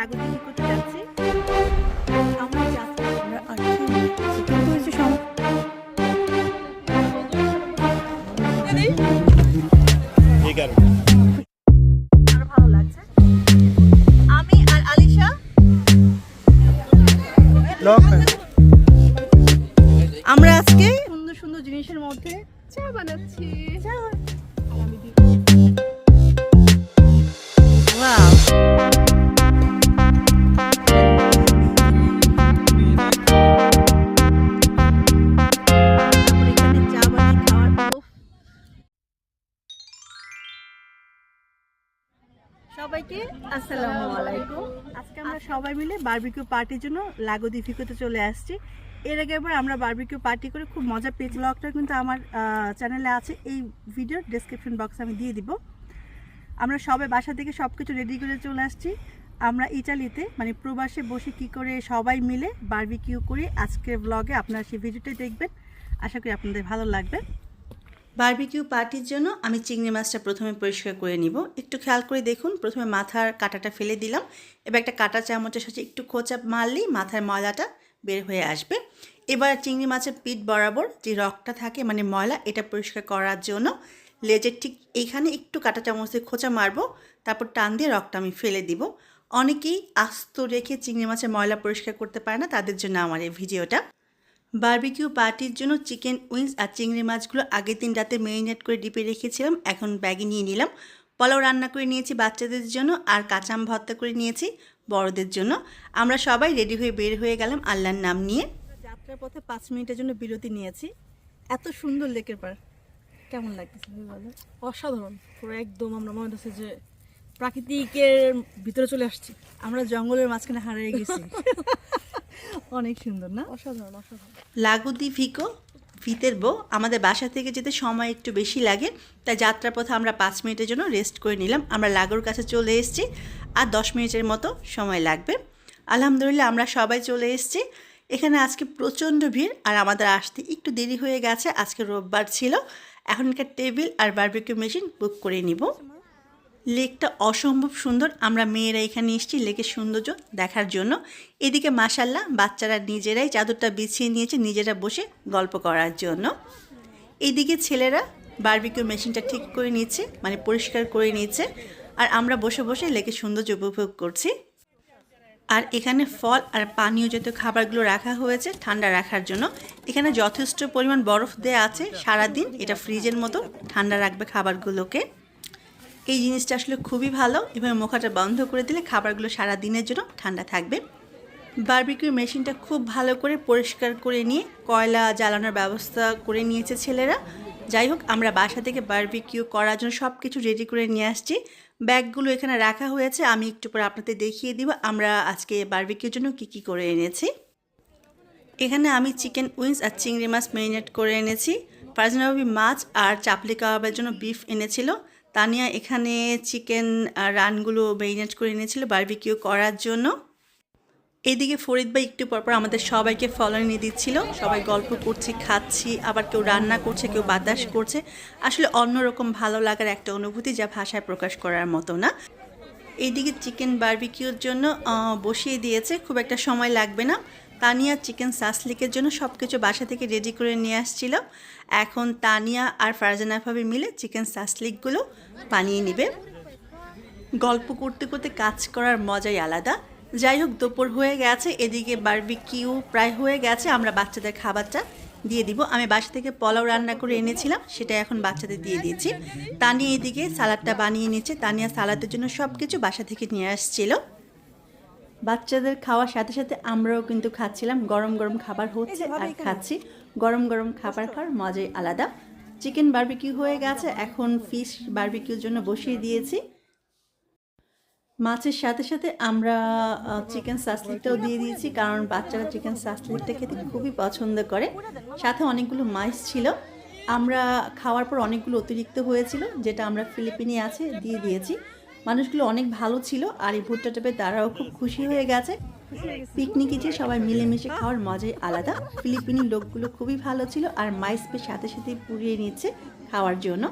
লাগোদিঘি করতে যাচ্ছি। আমরা আমরা ভালো লাগছে। আমি আর আলিশা। আমরা আজকে সুন্দর সুন্দর জিনিসের মধ্যে চা বানাচ্ছি। চা সবাইকে আসসালামু আলাইকুম। আজকে আমরা সবাই মিলে বারবিকিউ পার্টির জন্য লাগোদি ফিকোতে চলে আসছি। এর আগে একবার আমরা বারবিকিউ পার্টি করে খুব মজা পেয়েছি। ব্লগটা কিন্তু আমার চ্যানেলে আছে। এই ভিডিওর ডেসক্রিপশন বক্সে আমি দিয়ে দিব। আমরা সবাই বাসা থেকে সব কিছু রেডি করে চলে আসছি। আমরা ইটালিতে মানে প্রবাসে বসে কি করে সবাই মিলে বারবিকিউ করে আজকের ব্লগে আপনারা সেই ভিডিওটাই দেখবেন। আশা করি আপনাদের ভালো লাগবে। বারবিকিউ পার্টির জন্য আমি চিংড়ি মাছটা প্রথমে পরিষ্কার করে নিব। একটু খেয়াল করে দেখুন, প্রথমে মাথার কাঁটাটা ফেলে দিলাম। এবার একটা কাঁটা চামচের সাথে একটু খোঁচা মারলেই মাথার ময়লাটা বের হয়ে আসবে। এবার চিংড়ি মাছের পিঠ বরাবর যে রকটা থাকে মানে ময়লা, এটা পরিষ্কার করার জন্য লেজের ঠিক এইখানে একটু কাঁটা চামচ দিয়ে খোঁচা মারবো। তারপর টান দিয়ে রকটা আমি ফেলে দিব। অনেকেই আস্ত রেখে চিংড়ি মাছের ময়লা পরিষ্কার করতে পারে না, তাদের জন্য আমার এই ভিডিওটা। বারবিকিউ পার্টির জন্য চিকেন উইংস আর চিংড়ি মাছগুলো আগের দিন রাতে মেরিনেট করে ডিপে রেখেছিলাম এখন ব্যাগে নিয়ে নিলাম। পোলাও রান্না করে নিয়েছি বাচ্চাদের জন্য আর কাঁচাম ভর্তা করে নিয়েছি বড়দের জন্য। আমরা সবাই রেডি হয়ে বের হয়ে গেলাম আল্লাহর নাম নিয়ে। যাত্রার পথে পাঁচ মিনিটের জন্য বিরতি নিয়েছি। এত সুন্দর লেকের পার কেমন লাগতেছে বলো? অসাধারণ। পুরো একদম আমরা মনে হচ্ছে যে প্রাকৃতিকের ভিতরে চলে আসছি। আমরা জঙ্গলের মাঝখানে হারিয়ে গেছি। অনেক সুন্দর না? অসাধারণ অসাধারণ। লাগুদি ভিকো ভিতেরবো আমাদের বাসা থেকে যেতে সময় একটু বেশি লাগে তাই যাত্রার পথে আমরা পাঁচ মিনিটের জন্য রেস্ট করে নিলাম। আমরা লাগুর কাছে চলে এসেছি আর দশ মিনিটের মতো সময় লাগবে। আলহামদুলিল্লাহ আমরা সবাই চলে এসেছি। এখানে আজকে প্রচণ্ড ভিড় আর আমাদের আসতে একটু দেরি হয়ে গেছে আজকে রোববার ছিল। এখনকার টেবিল আর বারবিকিউ মেশিন বুক করে নিব। লেকটা অসম্ভব সুন্দর। আমরা মেয়েরা এখানে এসেছি লেকের সৌন্দর্য দেখার জন্য। এদিকে মাসাল্লাহ বাচ্চারা নিজেরাই চাদরটা বিছিয়ে নিয়েছে নিজেরা বসে গল্প করার জন্য। এইদিকে ছেলেরা বারবিকিউ মেশিনটা ঠিক করে নিচ্ছে মানে পরিষ্কার করে নিচ্ছে। আর আমরা বসে বসে লেকের সৌন্দর্য উপভোগ করছি। আর এখানে ফল আর পানীয় জাতীয় খাবারগুলো রাখা হয়েছে ঠান্ডা রাখার জন্য। এখানে যথেষ্ট পরিমাণ বরফ দেওয়া আছে সারাদিন। এটা ফ্রিজের মতো ঠান্ডা রাখবে খাবারগুলোকে। এই জিনিসটা আসলে খুবই ভালো এবং মুখাটা বন্ধ করে দিলে খাবারগুলো সারা দিনের জন্য ঠান্ডা থাকবে। বারবিকিউ মেশিনটা খুব ভালো করে পরিষ্কার করে নিয়ে কয়লা জ্বালানোর ব্যবস্থা করে নিয়েছে ছেলেরা। যাই হোক, আমরা বাসা থেকে বারবিকিউ করার জন্য সব কিছু রেডি করে নিয়ে আসছি। ব্যাগগুলো এখানে রাখা হয়েছে, আমি একটু পরে আপনাদের দেখিয়ে দিব আমরা আজকে বারবিকিউর জন্য কী কী করে এনেছি। এখানে আমি চিকেন উইংস আর চিংড়ি মাছ ম্যারিনেট করে এনেছি। ফারজানাবি মাছ আর চাপলি কাবাবের জন্য বিফ এনেছিল। তানিয়া এখানে চিকেন রানগুলো ম্যারিনেট করে এনেছিল বারবিকিউ করার জন্য। এদিকে ফরিদ ভাই একটু পরপর আমাদের সবাইকে ফলো নিয়ে দিচ্ছিল। সবাই গল্প করছি, খাচ্ছি, আবার কেউ রান্না করছে, কেউ বাতাস করছে। আসলে অন্যরকম ভালো লাগার একটা অনুভূতি যা ভাষায় প্রকাশ করার মতো না। এইদিকে চিকেন বারবিকিউর জন্য বসিয়ে দিয়েছে। খুব একটা সময় লাগবে না। তানিয়া চিকেন সাসলিকের জন্য সব কিছু বাসা থেকে রেডি করে নিয়ে আসছিল। এখন তানিয়া আর ফারজানা ভাবে মিলে চিকেন সাসলিকগুলো বানিয়ে নেবে। গল্প করতে করতে কাজ করার মজাই আলাদা। যাই হোক, দুপুর হয়ে গেছে, এদিকে বারবিকিউ প্রায় হয়ে গেছে, আমরা বাচ্চাদের খাবারটা দিয়ে দিব। আমি বাসা থেকে পোলাও রান্না করে এনেছিলাম, সেটা এখন বাচ্চাদের দিয়ে দিয়েছি। তানিয়া এদিকে সালাডটা বানিয়ে নিচ্ছে। তানিয়া সালাদের জন্য সব কিছু বাসা থেকে নিয়ে আসছিল। বাচ্চাদের খাওয়ার সাথে সাথে আমরাও কিন্তু খাচ্ছিলাম। গরম গরম খাবার হচ্ছে আর খাচ্ছি। গরম গরম খাবার খাওয়ার মজাই আলাদা। চিকেন বারবিকিউ হয়ে গেছে। এখন ফিশ বার্বিকিউর জন্য বসিয়ে দিয়েছি। মাছের সাথে সাথে আমরা চিকেন সাসলিকটাও দিয়ে দিয়েছি কারণ বাচ্চারা চিকেন সাসলিকটা খেতে খুবই পছন্দ করে। সাথে অনেকগুলো মাছ ছিল। আমরা খাওয়ার পর অনেকগুলো অতিরিক্ত হয়েছিল যেটা আমরা ফিলিপিনি আছে দিয়ে দিয়েছি। মানুষগুলো অনেক ভালো ছিল আর এই ভুট্টা টেপে তারাও খুব খুশি হয়ে গেছে। পিকনিকে যে সবাই মিলেমিশে খাওয়ার মজাই আলাদা। ফিলিপিনি লোকগুলো খুবই ভালো ছিল আর মাইসপে সাথে সাথে পুড়িয়ে নিচ্ছে খাওয়ার জন্য।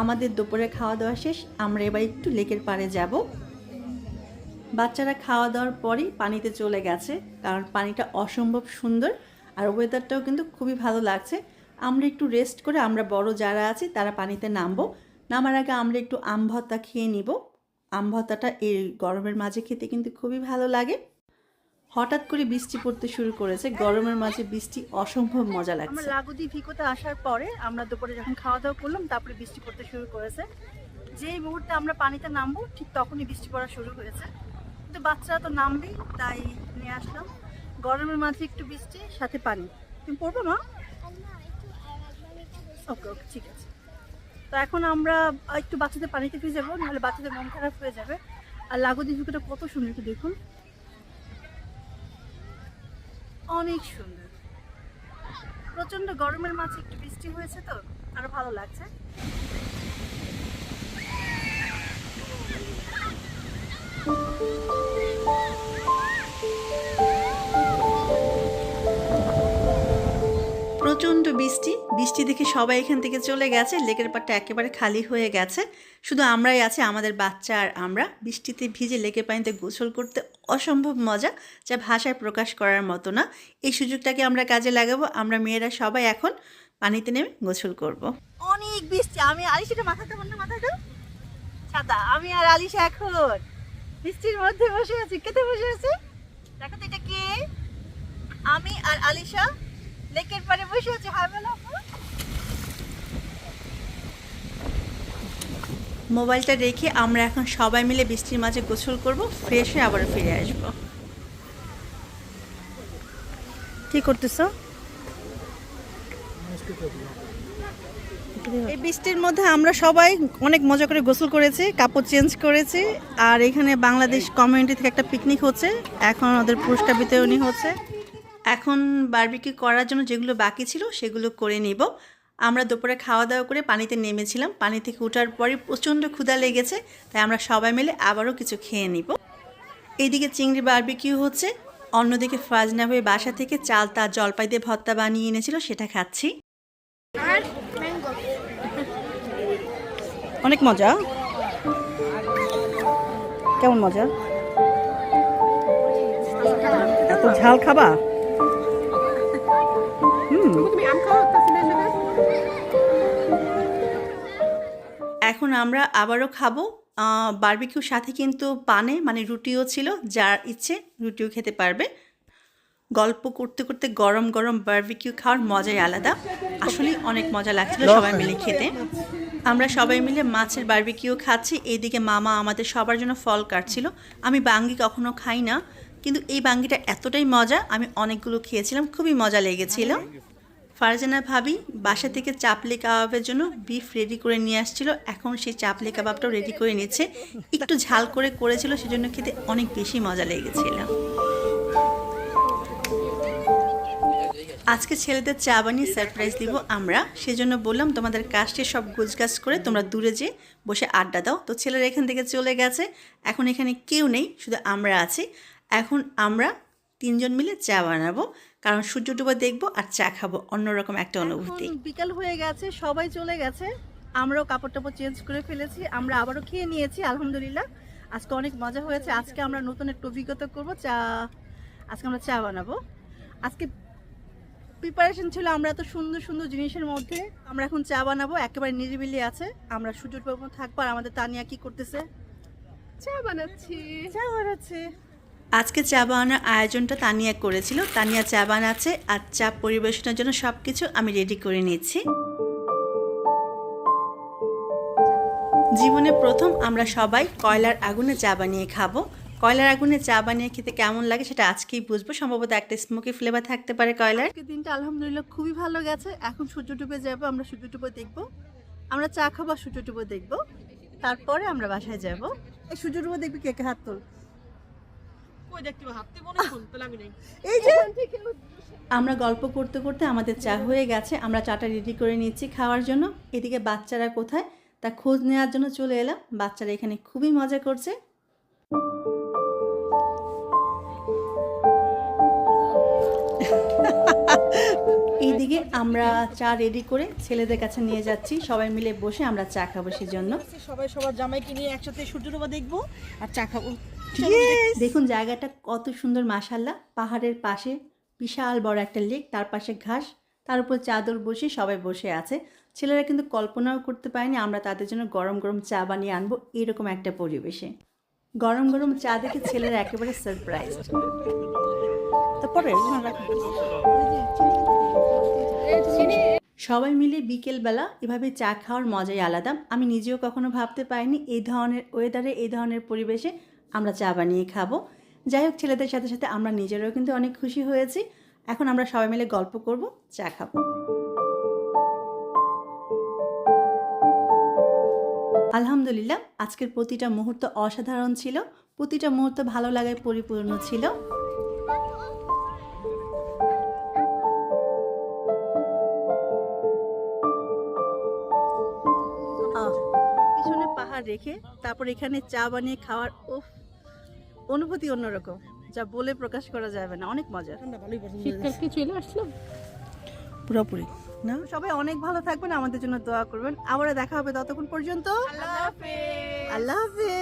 আমাদের দুপুরে খাওয়া দাওয়া শেষ, আমরা এবার একটু লেকের পাড়ে যাব। বাচ্চারা খাওয়া দাওয়ার পরেই পানিতে চলে গেছে, কারণ পানিটা অসম্ভব সুন্দর আর ওয়েদারটাও কিন্তু খুবই ভালো লাগছে। আমরা একটু রেস্ট করে আমরা বড় যারা আছি তারা পানিতে নামবো। নামার আগে আমরা একটু আম ভর্তা খেয়ে নিব। আম ভর্তাটা এই গরমের মাঝে খেতে কিন্তু খুবই ভালো লাগে। হঠাৎ করে বৃষ্টি পড়তে শুরু করেছে গরমের মাঝে বৃষ্টি অসম্ভব মজা লাগছে। আমরা লাগুদি ভিকোতে আসার পরে আমরা দুপুরে যখন খাওয়া দাওয়া করলাম তারপরে বৃষ্টি পড়তে শুরু করেছে। যেই মুহূর্তে আমরা পানিতে নামবো ঠিক তখনই বৃষ্টি পড়া শুরু হয়েছে। কিন্তু বাচ্চারা তো নামবেই তাই নিয়ে আসলাম। গরমের মাঝে একটু বৃষ্টি সাথে পানি। তুমি পড়ব মা ওকে ওকে ঠিক আছে। তো এখন আমরা একটু বাচ্চাদের পানিতে ভিজাবো নাহলে বাচ্চাদের মন খারাপ হয়ে যাবে। আর লাগুদি ভিকোটা কত সুন্দর একটু দেখুন। অনেক সুন্দর। প্রচণ্ড গরমের মাঝে একটু বৃষ্টি হয়েছে তো, আরও ভালো লাগছে। প্রচণ্ড বৃষ্টি। বৃষ্টি দেখে সবাই এখান থেকে চলে গেছে। লেকের পাড়টা একেবারে খালি হয়ে গেছে। শুধু আমরাই আছি, আমাদের বাচ্চা আর আমরা। বৃষ্টিতে ভিজে লেকের পানিতে গোসল করতে অসম্ভব মজা, যা ভাষায় প্রকাশ করার মতো না। এই সুযোগটাকে আমরা কাজে লাগাবো। আমরা মেয়েরা সবাই এখন পানিতে নেমে গোসল করব। অনেক বৃষ্টি। আমি আলিশাটা মাথাতে না মাথাটা ছাতা, আমি আর আলিশা এখন বৃষ্টির মধ্যে বসে আছি। কেটে বসে আছি? দেখো তো এটা কে? আমি আর আলিশা লেকের পাড়ে বসে আছি। হাই বলো মোবাইলটা রেখে আমরা এখন সবাই মিলে বৃষ্টির মাঝে গোসল করব ফ্রেশ হয়ে আবার ফিরে আসব। কি করতেছো? এই বৃষ্টির মধ্যে আমরা সবাই অনেক মজা করে গোসল করেছি কাপড় চেঞ্জ করেছি আর এখানে বাংলাদেশ কমিউনিটি থেকে একটা পিকনিক হচ্ছে এখন ওদের পুরস্কার বিতরণী হচ্ছে। এখন বারবিকিউ করার জন্য যেগুলো বাকি ছিল সেগুলো করে নিব। আমরা দুপুরে খাওয়া দাওয়া করে পানিতে নেমেছিলাম। পানি থেকে ওঠার পরে প্রচণ্ড ক্ষুধা লেগেছে তাই আমরা সবাই মিলে আবারও কিছু খেয়ে নিব। এইদিকে চিংড়ি বারবিকিউ হচ্ছে। অন্যদিকে ফাজনা হয়ে বাসা থেকে চাল তার জলপাই দিয়ে ভর্তা বানিয়ে এনেছিল সেটা খাচ্ছি। অনেক মজা। কেমন মজা? এত ঝাল খাবা? এখন আমরা আবারও খাব। বারবিকিউর সাথে কিন্তু পানে মানে রুটিও ছিল যার ইচ্ছে রুটিও খেতে পারবে। গল্প করতে করতে গরম গরম বারবিকিউ খাওয়ার মজাই আলাদা। আসলে অনেক মজা লাগছিল সবাই মিলে খেতে। আমরা সবাই মিলে মাছের বারবিকিউ খাচ্ছি। এইদিকে মামা আমাদের সবার জন্য ফল কাটছিল। আমি বাঙ্গি কখনো খাই না কিন্তু এই বাঙ্গিটা এতটাই মজা আমি অনেকগুলো খেয়েছিলাম খুবই মজা লেগেছিল। ফারজানা ভাবি বাসা থেকে চাপলি কাবাবের জন্য বিফ রেডি করে নিয়ে আসছিল। এখন সেই চাপলি কাবাবটাও রেডি করে নিচ্ছে একটু ঝাল করে করেছিল, সেজন্য খেতে অনেক বেশি মজা লেগেছিল। আজকে ছেলেদের চা বানিয়ে সারপ্রাইজ দিব আমরা। সেজন্য বললাম, তোমাদের কাজটি সব গুজগাছ করে তোমরা দূরে যেয়ে বসে আড্ডা দাও। তো ছেলেরা এখান থেকে চলে গেছে। এখন এখানে কেউ নেই, শুধু আমরা আছি। এখন আমরা তিনজন মিলে চা বানাবো। কারণ সূর্য ডুবা দেখব আর চা খাব অন্যরকম একটা অনুভূতি। বিকাল হয়ে গেছে সবাই চলে গেছে। আমরাও কাপড় টাপড় চেঞ্জ করে ফেলেছি আমরা আবারও খেয়ে নিয়েছি আলহামদুলিল্লাহ। আজকে অনেক মজা হয়েছে আজকে আমরা নতুন একটা অভিজ্ঞতা করব চা আজকে আমরা চা বানাবো। আজকে প্রিপারেশন ছিল আমরা এত সুন্দর সুন্দর জিনিসের মধ্যে আমরা এখন চা বানাবো একেবারে নিরিবিলি আছে। আমরা উপর থাকব আর আমাদের তানিয়া কি করতেছে? চা বানাচ্ছি। চা বানাচ্ছে। আজকে চা বানানোর আয়োজনটা তানিয়া করেছিল। তানিয়া চা বানাচ্ছে আর চা পরিবেশনের জন্য সব কিছু আমি রেডি করে নিয়েছি জীবনে প্রথম আমরা সবাই কয়লার আগুনে চা বানিয়ে খাব। কয়লার আগুনে চা বানিয়ে খেতে কেমন লাগে সেটা আজকেই বুঝব। সম্ভবত একটা স্মোকি ফ্লেভার থাকতে পারে কয়লার। দিনটা আলহামদুলিল্লাহ খুবই ভালো গেছে। এখন সূর্য ডুবে যাব আমরা সূর্য ডুবে দেখব। আমরা চা খাব সূর্য ডুবে দেখব। তারপরে আমরা বাসায় যাব। এই সূর্য ডুবে দেখবি কে কে হাত তোল। কই দেখতে পাবো? মনে হয় তাহলে আমি নেই। এই যে আমরা গল্প করতে করতে আমাদের চা হয়ে। গেছে আমরা চাটা রেডি করে নিচ্ছি খাওয়ার জন্য। এদিকে বাচ্চারা কোথায়? তা খোঁজ নেওয়ার জন্য চলে এলাম। বাচ্চারা এখানে খুবই মজা করছে। এইদিকে আমরা চা রেডি করে ছেলেদের কাছে নিয়ে যাচ্ছি। সবাই মিলে বসে আমরা চা খাব সেজন্য। সবাই সবার জামাইকে নিয়ে একসাথে সূর্যডোবা দেখব আর চা খাব। দেখুন জায়গাটা কত সুন্দর মাসাল্লাহ পাহাড়ের পাশে বিশাল বড় একটা লেক তার পাশে ঘাস। তার উপর চাদর বসে সবাই বসে আছে। ছেলেরা কিন্তু কল্পনাও করতে পারেনি আমরা তাদের জন্য গরম গরম চা বানিয়ে আনব এরকম একটা পরিবেশে। গরম গরম চা দেখে ছেলেরা একেবারে সারপ্রাইজ তারপরে সবাই মিলে বিকেলবেলা এভাবে চা খাওয়ার মজাই আলাদা। আমি নিজেও কখনো ভাবতে পারিনি এই ধরনের ওয়েদারে এই ধরনের পরিবেশে আমরা চা বানিয়ে খাব। যাই হোক, ছেলেদের সাথে সাথে আমরা নিজেরাও কিন্তু অনেক খুশি হয়েছি। এখন আমরা সবাই মিলে গল্প করব, চা খাব। আলহামদুলিল্লাহ, আজকের প্রতিটা মুহূর্ত অসাধারণ ছিল। প্রতিটা মুহূর্ত ভালো লাগায় পরিপূর্ণ ছিল। পাহাড় রেখে তারপর এখানে চা বানিয়ে খাওয়ার ও অনুভূতি অন্যরকম যা বলে প্রকাশ করা যাবে না। অনেক মজা চলে আসলো? পুরোপুরি না? সবাই অনেক ভালো থাকবেন আমাদের জন্য দোয়া করবেন। আবার দেখা হবে ততক্ষণ পর্যন্ত। আল্লাহ হাফেজ। আল্লাহ হাফেজ।